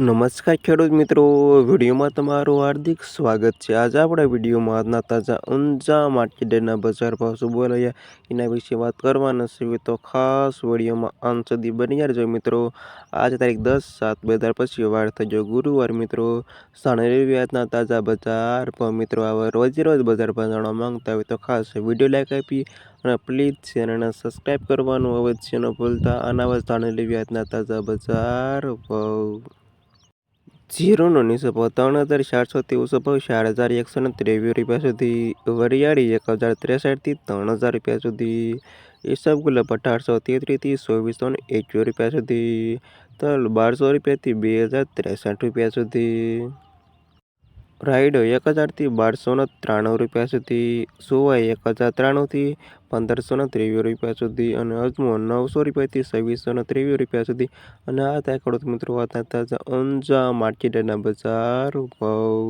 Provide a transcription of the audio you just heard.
નમસ્કાર ખેડૂત મિત્રો, વિડીયોમાં તમારું હાર્દિક સ્વાગત છે. આજે આપણે વિડીયોમાં આજના તાજા ઊંઝા માર્કેટના બજાર ભાવ શું બોલાયા એના વિશે વાત કરવાના છે. તો ખાસ વિડીયોમાં અંત સુધી બની રહેજો મિત્રો. આજે તારીખ દસ સાત બે હજાર પછી વાર થજો ગુરુવાર મિત્રો. સાણે વ્યાજના તાજા બજાર ભાવ મિત્રો. આવા રોજે રોજ બજાર ભાવ જાણવા માંગતા હોય તો ખાસ વીડિયો લાઈક આપી અને પ્લીઝ ચેનલને સબસ્ક્રાઈબ કરવાનું અવશ્ય ન ભૂલતા. અનાવજ જાણેલી વ્યાજના તાજા બજાર ભાવ. જીરોનો નીચો ભાવ ત્રણ હજાર ચારસોથી ઊંચો ભાવ ચાર હજાર એકસો ને ત્રેવીસ રૂપિયા સુધી. વરિયાળી એક હજાર ત્રેસઠથી ત્રણ હજાર રૂપિયા સુધી. ઈસબગુલ અઢારસો તેત્રીસથી ચોવીસો ને એકવીસ રૂપિયા સુધી. તલ બારસો રૂપિયાથી બે હજાર ત્રેસઠ રૂપિયા સુધી. રાઈડો એક હજારથી બારસોને ત્રાણું રૂપિયા સુધી, સુવાઈ એક હજાર ત્રાણુંથી પંદરસોને ત્રેવીસ રૂપિયા સુધી અને અજમો નવસો રૂપિયાથી છવ્વીસોને ત્રેવીસ રૂપિયા સુધી. અને આ થાય ખેડૂત મિત્રો, વાત તાજા ઊંઝા માર્કેટના બજાર ભાવ.